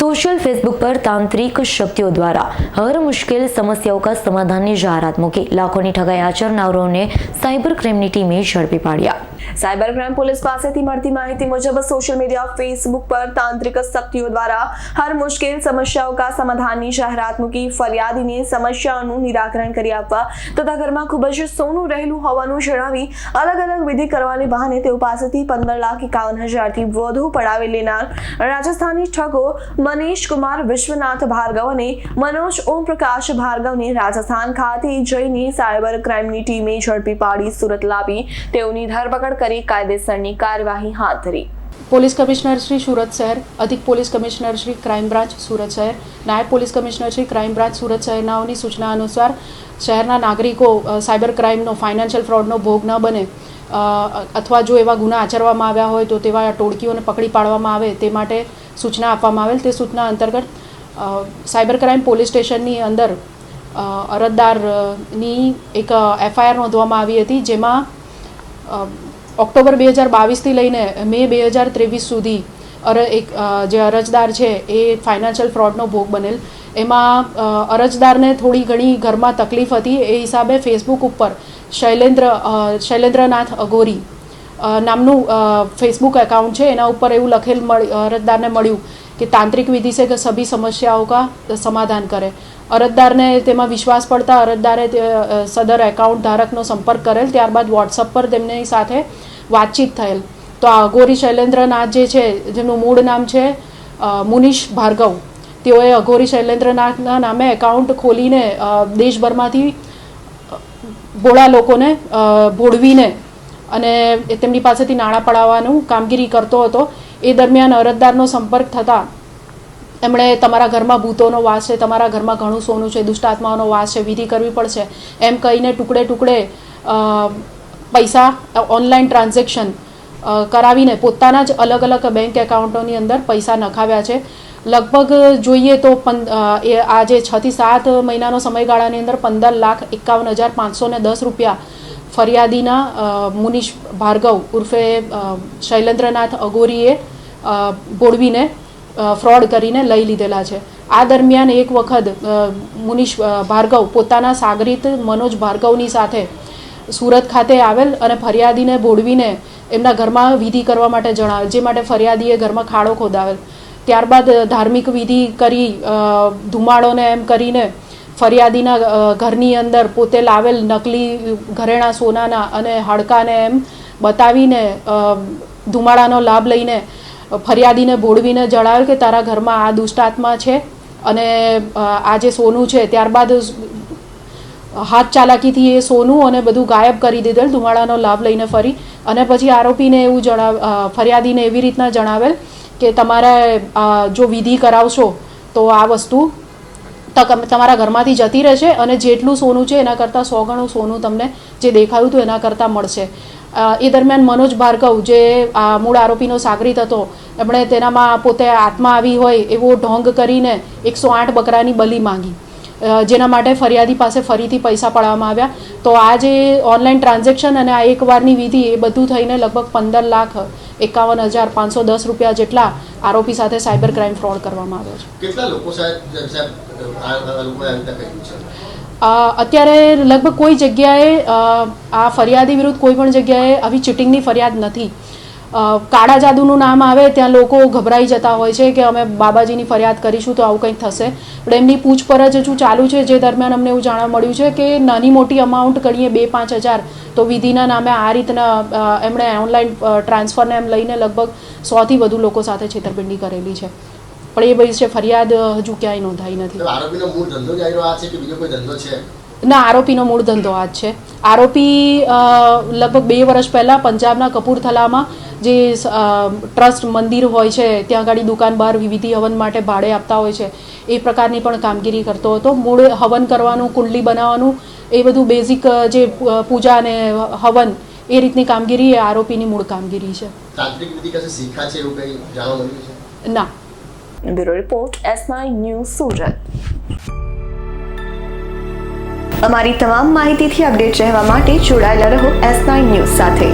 Social Facebook પર તાંત્રિક શક્તિઓ દ્વારા હર મુશ્કેલ સમસ્યાઓ કા સમાધાનની જાહેરાત મૂકી લાખોની ઠગાઈ આચરનારાઓને સાયબર ક્રાઇમની ટીમે ઝડપી પાડ્યા. સાયબર ક્રાઇમ પોલીસ પાસેથી મળતી માહિતી મુજબ સોશિયલ મીડિયા, ફેસબુક પર તાંત્રિક શક્તિઓ દ્વારા હર મુશ્કેલ સમસ્યાઓ કા સમાધાનની જાહેરાત મૂકી ફરિયાદીને સમસ્યાઓનું નિરાકરણ કરી આપવા તથા ઘરમાં ખૂબ જ સોનું રહેલું હોવાનું જણાવી અલગ અલગ વિધિ કરવાની બહાને તેઓ પાસેથી પંદર લાખ એકાવન હજારથી વધુ પડાવી લેનાર. રાજસ્થાની ઠગો મનીષ કુમાર, વિશ્વનાથ ભાર્ગવ અને મનોજ ઓમ પ્રકાશ ભાર્ગવને રાજસ્થાન ખાતે જઈને સાયબર ક્રાઇમની ટીમે ઝડપી પાડી સુરત લાવી. તેઓની ધરપકડ કરી કાયદેસરની કાર્યવાહી હાથ ધરી. પોલીસ કમિશનર શ્રી સુરત શહેર, અધિક police commissioner Shri crime branch Surat શહેર, નાયબ police commissioner Shri crime branch Surat શહેરનાઓની સૂચના અનુસાર શહેરના નાગરિકો સાયબર ક્રાઇમનો, ફાઇનાન્શિયલ ફ્રોડનો ભોગ ન બને. અથવા જો એવા ગુના આચરવામાં આવ્યા હોય તો તેવા ટોળકીઓને પકડી પાડવામાં આવે તે માટે સૂચના આપવામાં આવેલ. તે સૂચના અંતર્ગત સાયબર ક્રાઇમ પોલીસ સ્ટેશનની અંદર અરજદારની એક એફઆઈઆર નોંધવામાં આવી હતી જેમાં ઓક્ટોબર બે હજાર બાવીસથી લઈને મે બે હજાર ત્રેવીસ સુધી અર, એક જે અરજદાર છે એ ફાઇનાન્શિયલ ફ્રોડનો ભોગ બનેલ. એમાં અરજદારને થોડી ઘણી ઘરમાં તકલીફ હતી. એ હિસાબે ફેસબુક ઉપર શૈલેન્દ્ર શૈલેન્દ્રનાથ અઘોરી નામનું ફેસબુક એકાઉન્ટ છે. એના ઉપર એવું લખેલ અરજદારને મળ્યું કે તાંત્રિક વિધિ છે કે સભી સમસ્યાઓ કા સમાધાન કરે. અરજદારને તેમાં વિશ્વાસ પડતા અરજદારે સદર એકાઉન્ટ ધારકનો સંપર્ક કરેલ. ત્યારબાદ વોટ્સઅપ પર તેમની સાથે વાતચીત થયેલ. તો આ અઘોરી શૈલેન્દ્રનાથ જે છે જેમનું મૂળ નામ છે મુનિષ ભાર્ગવ, તેઓએ અઘોરી શૈલેન્દ્રનાથના નામે એકાઉન્ટ ખોલીને દેશભરમાંથી ભોળા લોકોને ભોળવીને અને તેમની પાસેથી નાણાં પડાવવાનું કામગીરી કરતો હતો. એ દરમિયાન અરજદારનો સંપર્ક થતાં એમણે તમારા ઘરમાં ભૂતોનો વાસ છે, તમારા ઘરમાં ઘણું સોનું છે દુષ્ટાત્માઓનો વાસ છે, વિધિ કરવી પડશે. એમ કહીને ટુકડે ટુકડે પૈસા ઓનલાઈન ટ્રાન્ઝેક્શન કરાવીને પોતાના જ અલગ અલગ બેંક એકાઉન્ટોની અંદર પૈસા નખાવ્યા છે. લગભગ જોઈએ તો પં- અ, એ આજે છ થી સાત મહિનાનો સમયગાળાની અંદર પંદર લાખ એકાવન હજાર પાંચસો ને દસ રૂપિયા ફરિયાદીના મુનિશ ભાર્ગવ ઉર્ફે શૈલેન્દ્રનાથ અગોરીએ અ, બોળવીને ફ્રોડ કરીને લઈ લીધેલા છે. આ દરમિયાન એક વખત મુનિશ ભાર્ગવ પોતાના સાગરીત મનોજ ભાર્ગવની સાથે સુરત ખાતે આવેલ અને ફરિયાદીને બોળવીને એમના ઘરમાં વિધિ કરવા માટે જણાવેલ જે માટે ફરિયાદીએ ઘરમાં ખાડો ખોદાવેલ. ત્યારબાદ ધાર્મિક વિધિ કરી ધુમાડોને એમ કરીને ફરિયાદીના ઘરની અંદર પોતે લાવેલ નકલી ઘરેણા સોનાના અને હાડકાને એમ બતાવીને ધુમાડાનો લાભ લઈને ફરિયાદીને ભોળવીને જણાવ્યું કે તારા ઘરમાં આ દુષ્ટાત્મા છે અને આ જે સોનું છે ત્યારબાદ હાથ ચાલાકીથી એ સોનું અને બધું ગાયબ કરી દીધેલ, ધુમાડાનો લાભ લઈને ફરી અને પછી આરોપીને એવું જણાવ ફરિયાદીને એવી રીતના જણાવેલ કે તમારે જો વિધિ કરાવશો, તો આ વસ્તુ તમારા ઘરમાંથી જતી રહેશે અને જેટલું સોનું છે એના કરતાં સો ગણું સોનું તમને જે દેખાયું હતું એના કરતાં મળશે. એ દરમિયાન મનોજ ભાર્ગવ જે આ મૂળ આરોપીનો સાગરીત હતો, એમણે તેનામાં પોતે આત્મા આવી હોય એવો ઢોંગ કરીને એકસો આઠ બકરાની બલી માંગી. જેના માટે ફરિયાદી પાસે ફરીથી પૈસા પડાવવામાં આવ્યા. તો આ જે ઓનલાઈન ટ્રાન્ઝેક્શન અને આ એકવારની વિધિ એ બધું થઈને લગભગ પંદર લાખ એકાવન હજાર પાંચસો દસ રૂપિયા જેટલા આરોપી સાથે સાયબર ક્રાઇમ ફ્રોડ કરવામાં આવ્યો છે. કેટલા લોકો અત્યારે લગભગ કોઈ જગ્યાએ આ ફરિયાદી વિરુદ્ધ કોઈ પણ જગ્યાએ આવી ચીટિંગની ફરિયાદ નથી. કાળા જાદુનું નામ આવે ત્યાં લોકો ગભરાઈ જતા હોય છે કે અમે બાબાજીની ફરિયાદ કરીશું તો આવું કંઈક થશે. પણ એમની પૂછપરછ હજુ ચાલુ છે જે દરમિયાન અમને એવું જાણવા મળ્યું છે કે નાની મોટી અમાઉન્ટ ગણીએ બે પાંચ હજાર. તો વિધિના નામે આ રીતના એમણે ઓનલાઈન ટ્રાન્સફરને એમ લઈને લગભગ સોથી વધુ લોકો સાથે છેતરપિંડી કરેલી છે. પણ એ વિશે ફરિયાદ હજુ ક્યાંય નોંધાઈ નથી. આરોપીનો મૂળ ધંધો જ આ છે કે બીજો કોઈ ધંધો છે? ના આરોપીનો મૂળ ધંધો આ જ છે. આરોપી લગભગ બે વર્ષ પહેલાં પંજાબના કપૂરથલામાં જે ટ્રસ્ટ મંદિર હોય છે ત્યાં આગળ દુકાન બહાર વિવિધિ હવન માટે ભાડે આપતા હોય છે એ પ્રકારની પણ કામગીરી કરતો હતો. મૂળ હવન કરવાનું કુંડલી બનાવવાનું એ બધું બેઝિક જે પૂજા અને હવન એ રીતની કામગીરી એ આરોપીની મૂળ કામગીરી છે. તાંત્રિક વિધિ કશે શીખા છે એવું કંઈ જાણવા મળ્યું છે? ના. Bureau report S news Surat. અમારી તમામ માહિતીથી અપડેટ રહેવા માટે જોડાયેલા રહો એસ ન્યૂઝ સાથે.